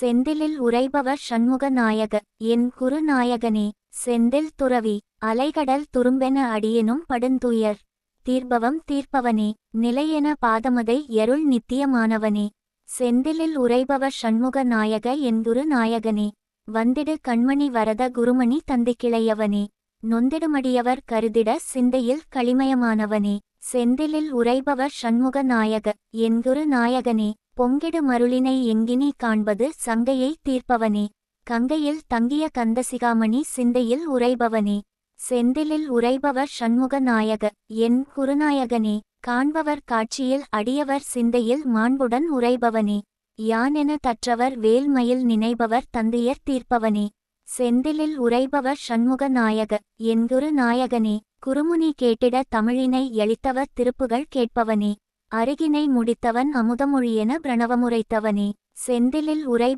செந்திலில் உறைபவர் சண்முக நாயக என் குருநாயகனே செந்தில் துறவி அலைகடல் துரும்பென அடியெனும் படுந்துயர். தீர்பவம் தீர்ப்பவனே நிலையென பாதமதை எருள் நித்தியமானவனே. செந்திலில் உறைபவர் சண்முக நாயக என்குரு நாயகனே வந்திடு கண்மணி வரத குருமணி தந்தி கிளையவனே நொந்திடுமடியவர் கருதிட சிந்தையில் களிமயமானவனே. செந்திலில் உறைபவர் சண்முக நாயக என்குரு நாயகனே பொங்கிடு மருளினை எங்கினி காண்பது சங்கையை தீர்ப்பவனே. கங்கையில் தங்கிய கந்தசிகாமணி சிந்தையில் உறைபவனே. செந்திலில் உறைபவர் சண்முக நாயக என் குருநாயகனே. காண்பவர் காட்சியில் அடியவர் சிந்தையில் மாண்புடன் உறைபவனே. யானென தற்றவர் வேல்மயில் நினைபவர் தந்தையர் தீர்ப்பவனே. செந்திலில் உறைபவர் சண்முக நாயக என் குரு நாயகனே குருமுனி கேட்டிட தமிழினை எளித்தவர் திருப்புகள் கேட்பவனே. அருகினை முடித்தவன் அமுதமொழியென பிரணவமுரைத்தவனே செந்திலில் உரை